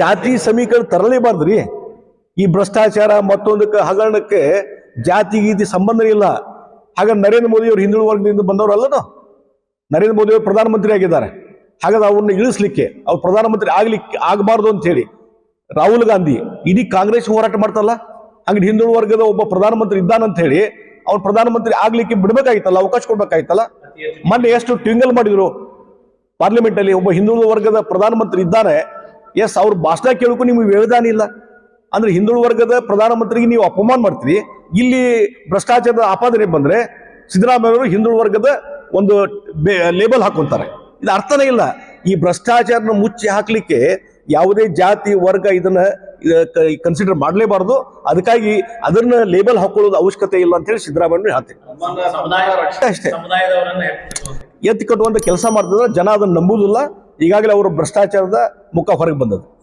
ಜಾತಿ ಸಮೀಕರಣ ತರಲೇಬಾರ್ದ್ರಿ. ಈ ಭ್ರಷ್ಟಾಚಾರ ಮತ್ತೊಂದಕ್ಕೆ ಹಗರಣಕ್ಕೆ ಜಾತಿ ಗೀತಿ ಸಂಬಂಧ ಇಲ್ಲ. ಹಾಗೆ ನರೇಂದ್ರ ಮೋದಿ ಅವರು ಹಿಂದುಳಿದ ವರ್ಗದಿಂದ ಬಂದವರಲ್ಲದು ನರೇಂದ್ರ ಮೋದಿ ಅವರು ಪ್ರಧಾನಮಂತ್ರಿ ಆಗಿದ್ದಾರೆ. ಹಾಗಾದ್ರೆ ಅವ್ರನ್ನ ಇಳಿಸ್ಲಿಕ್ಕೆ, ಅವ್ರು ಪ್ರಧಾನಮಂತ್ರಿ ಆಗ್ಲಿಕ್ಕೆ ಆಗಬಾರ್ದು ಅಂತ ಹೇಳಿ ರಾಹುಲ್ ಗಾಂಧಿ ಇಡೀ ಕಾಂಗ್ರೆಸ್ ಹೋರಾಟ ಮಾಡ್ತಲ್ಲ ಹಂಗೆ ಹಿಂದುಳಿದ ವರ್ಗದ ಒಬ್ಬ ಪ್ರಧಾನಮಂತ್ರಿ ಇದ್ದಾನಂತ ಹೇಳಿ ಅವ್ರು ಪ್ರಧಾನಮಂತ್ರಿ ಆಗ್ಲಿಕ್ಕೆ ಬಿಡ್ಬೇಕಾಗಿತ್ತಲ್ಲ ಅವಕಾಶ ಕೊಡ್ಬೇಕಾಯ್ತಲ್ಲ? ಮೊನ್ನೆ ಎಷ್ಟು ಟ್ವಿಂಗಲ್ ಮಾಡಿದ್ರು. ಪಾರ್ಲಿಮೆಂಟ್ ಅಲ್ಲಿ ಒಬ್ಬ ಹಿಂದುಳಿದ ವರ್ಗದ ಪ್ರಧಾನಮಂತ್ರಿ ಇದ್ದಾರೆ ಎಸ್ ಅವ್ರ ಭಾಷಣ ಕೇಳಕ್ಕೂ ನಿಮ್ಗೆ ವ್ಯವಧಾನ ಇಲ್ಲ. ಅಂದ್ರೆ ಹಿಂದುಳು ವರ್ಗದ ಪ್ರಧಾನಮಂತ್ರಿಗೆ ನೀವು ಅಪಮಾನ ಮಾಡ್ತೀರಿ. ಇಲ್ಲಿ ಭ್ರಷ್ಟಾಚಾರದ ಆಪಾದನೆ ಬಂದ್ರೆ ಸಿದ್ದರಾಮಯ್ಯ ಹಿಂದುಳಿದ ವರ್ಗದ ಒಂದು ಲೇಬಲ್ ಹಾಕೊಂತಾರೆ. ಇದು ಅರ್ಥನೇ ಇಲ್ಲ. ಈ ಭ್ರಷ್ಟಾಚಾರನ ಮುಚ್ಚಿ ಹಾಕ್ಲಿಕ್ಕೆ ಯಾವುದೇ ಜಾತಿ ವರ್ಗ ಇದನ್ನ ಕನ್ಸಿಡರ್ ಮಾಡಲೇಬಾರದು. ಅದಕ್ಕಾಗಿ ಅದನ್ನ ಲೇಬಲ್ ಹಾಕೊಳ್ಳೋದು ಅವಶ್ಯಕತೆ ಇಲ್ಲ ಅಂತ ಹೇಳಿ ಸಿದ್ದರಾಮಯ್ಯ ಹೇಳ್ತೀನಿ ಅಷ್ಟೇ. ಎತ್ತಿ ಕಟ್ಟುವಂತ ಕೆಲಸ ಮಾಡ್ತಿದ್ರೆ ಜನ ಅದನ್ನ ನಂಬುದಿಲ್ಲ. ಈಗಾಗಲೇ ಅವರು ಭ್ರಷ್ಟಾಚಾರದ ಮುಖ ಹೊರಗೆ ಬಂದದ್ದು.